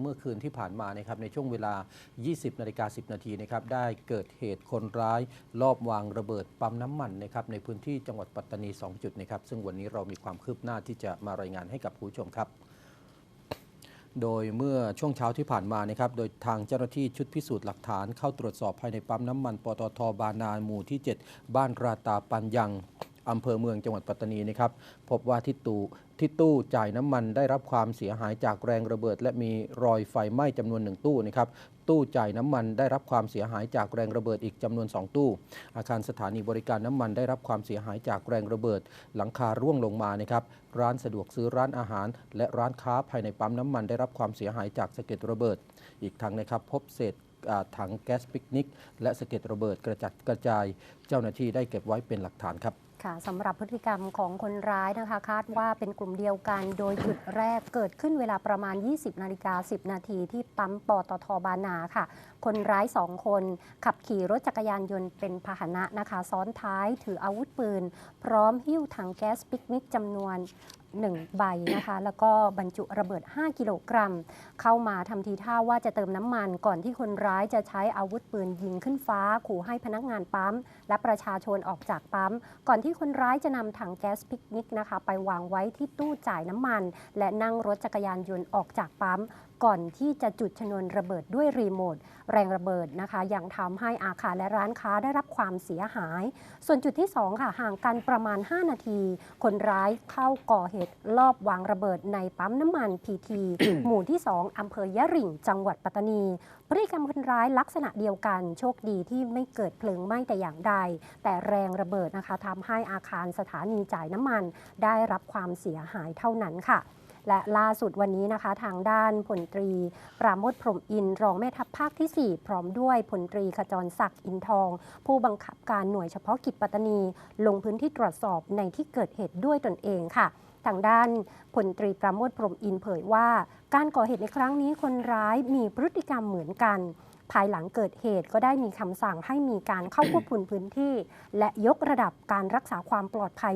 เมื่อคืนที่ผ่านมานะครับในช่วงเวลา 20 นาฬิกา 10 นาทีนะครับได้เกิดเหตุคนร้ายลอบวางระเบิดปั๊มน้ำมันนะครับในพื้นที่จังหวัดปัตตานี 2 จุดนะครับซึ่งวันนี้เรามีความคืบหน้าที่จะมารายงานให้กับผู้ชมครับโดยเมื่อช่วงเช้าที่ผ่านมานะครับ โดยทางเจ้าหน้าที่ชุดพิสูจน์หลักฐานเข้าตรวจสอบภายในปั๊มน้ำมันปตทบานาหมู่ที่ 7 บ้านราตาปันยัง อำเภอเมืองจังหวัดปัตตานีนะครับพบว่าที่ตู้ที่ตู้จ่ายน้ำมันได้รับความเสียหายจากแรงระเบิด และมีรอยไฟไหม้จำนวนหนึ่งตู้นะครับตู้จ่ายน้ำมันได้รับความเสียหายจากแรงระเบิดอีกจำนวน 2 ตู้ อาคารสถานีบริการน้ำมันได้รับความเสียหายจากแรงระเบิด หลังคาร่วงลงมานะครับร้านสะดวกซื้อร้านอาหาร และร้านค้าภายในปั๊มน้ำมันได้รับความเสียหายจากสะเก็ดระเบิด อีกทั้งนะครับพบเศษ ถังแก๊สปิกนิก และสะเก็ดระเบิดกระจัดกระจาย เจ้าหน้าที่ได้เก็บไว้เป็นหลักฐานครับค่ะสำหรับพฤติกรรมของคนร้ายนะคะ คาดว่าเป็นกลุ่มเดียวกัน โดยจุดแรกเกิดขึ้นเวลาประมาณ 20 นาฬิกา 10 นาทีที่ปั๊มปตทบานาค่ะ คนร้ายสองคน ขับขี่รถจักรยานยนต์เป็นพาหนะนะคะ ซ้อนท้ายถืออาวุธปืน พร้อมหิ้วถังแก๊สปิกนิกจำนวน 1 ใบนะคะ แล้วก็บรรจุระเบิด 5 กิโลกรัม เข้ามาทำทีท่าว่าจะเติมน้ำมันก่อนที่คนร้ายจะใช้อาวุธปืนยิงขึ้นฟ้า ขู่ให้พนักงานปั๊ม และประชาชนออกจากปั๊ม ก่อนที่คนร้ายจะนำถังแก๊สพิกนิกนะคะ ไปวางไว้ที่ตู้จ่ายน้ำมัน และนั่งรถจักรยานยนต์ออกจากปั๊มก่อนที่จะจุดชนวนระเบิดด้วยรีโมทแรงระเบิดนะคะยังทำให้อาคารและร้านค้าได้รับความเสียหาย ส่วนจุดที่ 2 ค่ะห่างกันประมาณ 5 นาที คนร้ายเข้าก่อเหตุลอบวางระเบิดในปั๊มน้ำมันพีที หมู่ที่ 2อำเภอยะหริ่งจังหวัดปัตตานี พฤติกรรมคนร้ายลักษณะเดียวกัน โชคดีที่ไม่เกิดเพลิงไหม้แต่อย่างใด แต่แรงระเบิดนะคะทำให้อาคารสถานีจ่ายน้ำมัน ได้รับความเสียหายเท่านั้นค่ะและล่าสุดวันนี้นะคะทางด้านพลตรี ปราโมทพรหมอินทร์รองแม่ทัพภาคที่ 4 พร้อมด้วยพลตรีขจรศักดิ์อินทอง ผู้บังคับการหน่วยเฉพาะกิจปัตตานี ลงพื้นที่ตรวจสอบในที่เกิดเหตุด้วยตนเองค่ะ ทางด้านพลตรีปราโมทพรมอินเผยว่า การก่อเหตุในครั้งนี้คนร้ายมีพฤติกรรมเหมือนกัน ภายหลังเกิดเหตุก็ได้มีคำสั่งให้มีการเข้าควบคุมพื้นที่ และยกระดับการรักษาความปลอดภัย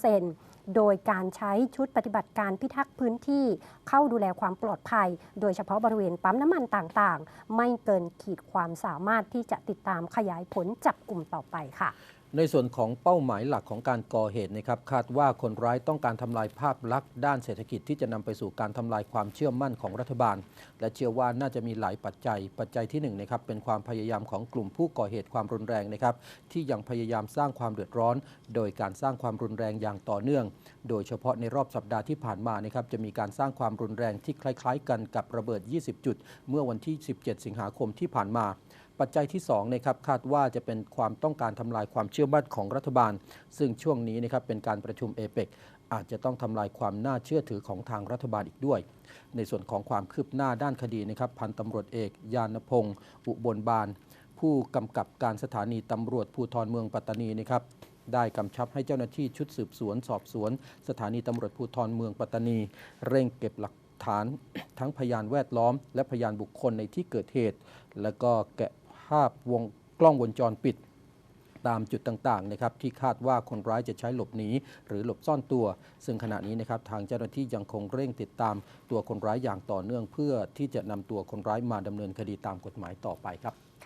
100%โดยการใช้ชุดปฏิบัติการพิทักษ์พื้นที่ เข้าดูแลความปลอดภัย โดยเฉพาะบริเวณปั๊มน้ำมันต่างๆ ไม่เกินขีดความสามารถที่จะติดตามขยายผลจับกลุ่มต่อไปค่ะ ในส่วนของเป้าหมายหลักของการก่อเหตุนะครับคาดว่าคนร้ายต้องการทำลายภาพลักษณ์ด้านเศรษฐกิจที่จะนำไปสู่การทำลายความเชื่อมั่นของรัฐบาล และเชื่อว่าน่าจะมีหลายปัจจัย ปัจจัยที่หนึ่งนะครับเป็นความพยายามของกลุ่มผู้ก่อเหตุความรุนแรงนะครับที่ยังพยายามสร้างความเดือดร้อน โดยการสร้างความรุนแรงอย่างต่อเนื่อง โดยเฉพาะในรอบสัปดาห์ที่ผ่านมานะครับจะมีการสร้างความรุนแรงที่คล้าย ๆ กันกับระเบิด 20 จุด เมื่อวันที่ 17 สิงหาคมที่ผ่านมา ปัจจัยที่2นะครับคาดว่าจะเป็นความต้องการทำลายความเชื่อมั่นของรัฐบาล ซึ่งช่วงนี้นะครับเป็นการประชุมเอเปกอาจจะต้องทำลายความน่าเชื่อถือของทางรัฐบาลอีกด้วย ในส่วนของความคืบหน้าด้านคดีนะครับพันตำรวจเอก ยานพงศ์อุบลบานผู้กำกับการสถานีตำรวจภูธรเมืองปัตตานีนะครับได้กำชับให้เจ้าหน้าที่ชุดสืบสวน สอบสวน สถานีตำรวจภูธรเมืองปัตตานี เร่งเก็บหลักฐานทั้งพยานแวดล้อม และพยานบุคคลในที่เกิดเหตุ แล้วก็แกะ ภาพวงกล้องวงจรปิด ตามจุดต่างๆนะครับที่คาดว่าคนร้ายจะใช้หลบหนีหรือหลบซ่อนตัว ซึ่งขณะนี้นะครับทางเจ้าหน้าที่ยังคงเร่งติดตามตัวคนร้ายอย่างต่อเนื่อง เพื่อที่จะนำตัวคนร้ายมาดำเนินคดีตามกฎหมายต่อไปครับ